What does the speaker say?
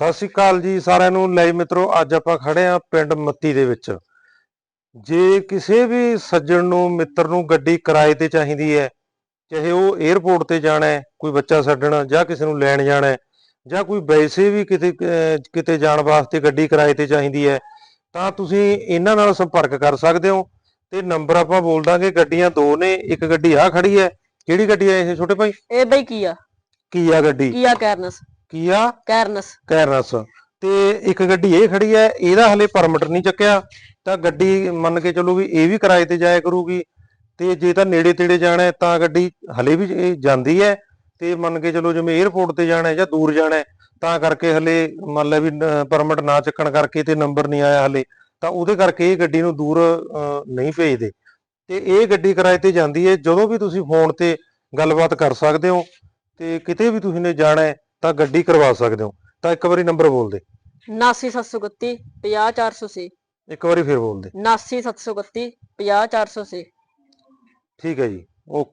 ਸਤਿ ਸ਼੍ਰੀ ਅਕਾਲ ਜੀ ਸਾਰਿਆਂ ਨੂੰ। ਲੈ ਮਿੱਤਰੋ ਅੱਜ ਆਪਾਂ ਖੜੇ ਆ ਪਿੰਡ ਮੱਤੀ ਦੇ ਵਿੱਚ। ਜੇ ਕਿਸੇ ਵੀ ਸੱਜਣ ਨੂੰ ਮਿੱਤਰ ਨੂੰ ਗੱਡੀ ਕਿਰਾਏ ਤੇ ਚਾਹੀਦੀ ਹੈ ਚਾਹੇ ਉਹ 에ਅਰਪੋਰਟ ਤੇ ਜਾਣਾ ਹੈ ਕੋਈ ਬੱਚਾ ਛੱਡਣ ਜਾਂ ਕਿਸੇ ਨੂੰ ਲੈਣ ਜਾਣਾ ਹੈ ਜਾਂ ਕੋਈ ਵੈਸੇ ਵੀ ਕਿਤੇ ਕਿਤੇ ਜਾਣ ਵਾਸਤੇ ਗੱਡੀ ਕਿਰਾਏ ਤੇ ਚਾਹੀਦੀ ਹੈ ਤਾਂ ਤੁਸੀਂ ਇਹਨਾਂ ਨਾਲ ਸੰਪਰਕ ਕਰ ਸਕਦੇ ਹੋ ਤੇ ਨੰਬਰ ਆਪਾਂ ਬੋਲ ਦਾਂਗੇ ਗੱਡੀਆਂ ਦੋ ਨੇ ਇੱਕ ਗੱਡੀ ਆ ਖੜੀ ਹੈ। ਕਿਹੜੀ ਗੱਡੀ ਹੈ ਇਹ ਛੋਟੇ ਭਾਈ? ਇਹ ਬਈ ਕੀ ਆ ਕੀਆ ਗੱਡੀ। ਕੀਆ ਕੈਰਨਸ। ਕੀਆ ਕੈਰਨਸ। ਕੈਰਨਸ। ਤੇ ਇੱਕ ਗੱਡੀ ਇਹ ਖੜੀ ਹੈ ਇਹਦਾ ਹਲੇ ਪਰਮਿਟ ਨਹੀਂ ਚੱਕਿਆ। ਤਾਂ ਗੱਡੀ ਮੰਨ ਕੇ ਚੱਲੋ ਵੀ ਇਹ ਵੀ ਕਿਰਾਏ ਤੇ ਜਾਇਆ ਕਰੂਗੀ। ਤੇ ਜੇ ਤਾਂ ਨੇੜੇ ਤੇੜੇ ਜਾਣਾ ਹੈ ਤਾਂ ਗੱਡੀ ਹਲੇ ਵੀ ਜਾਂਦੀ ਹੈ। ਤੇ ਮੰਨ ਕੇ ਚੱਲੋ ਜਿਵੇਂ 에ਅਰਪੋਰਟ ਤੇ ਜਾਣਾ ਹੈ ਜਾਂ ਦੂਰ ਜਾਣਾ ਹੈ ਤਾਂ ਕਰਕੇ ਹਲੇ ਮੰਨ ਲੈ ਵੀ ਪਰਮਿਟ ਨਾ ਚੱਕਣ ਕਰਕੇ ਤੇ ਨੰਬਰ ਨਹੀਂ ਆਇਆ ਹਲੇ ਤਾਂ ਉਹਦੇ ਕਰਕੇ ਇਹ ਗੱਡੀ ਨੂੰ ਦੂਰ ਨਹੀਂ ਭੇਜਦੇ। ਤੇ ਇਹ ਗੱਡੀ ਕਿਰਾਏ ਤੇ ਜਾਂਦੀ ਹੈ। ਜਦੋਂ ਵੀ ਤੁਸੀਂ ਫੋਨ ਤੇ ਗੱਲਬਾਤ ਕਰ ਸਕਦੇ ਹੋ ਤੇ ਕਿਤੇ ਵੀ ਤੁਸੀਂ ਨੇ ਜਾਣਾ ਹੈ ਤਾਂ ਗੱਡੀ ਕਰਵਾ ਸਕਦੇ ਹੋ। ਤਾਂ ਇੱਕ ਵਾਰੀ ਨੰਬਰ ਬੋਲ ਦੇ। 79731 50480 ਇੱਕ ਵਾਰੀ ਫਿਰ ਬੋਲ ਦੇ। 79731 50480 ਠੀਕ ਹੈ ਜੀ। ਓਕੇ।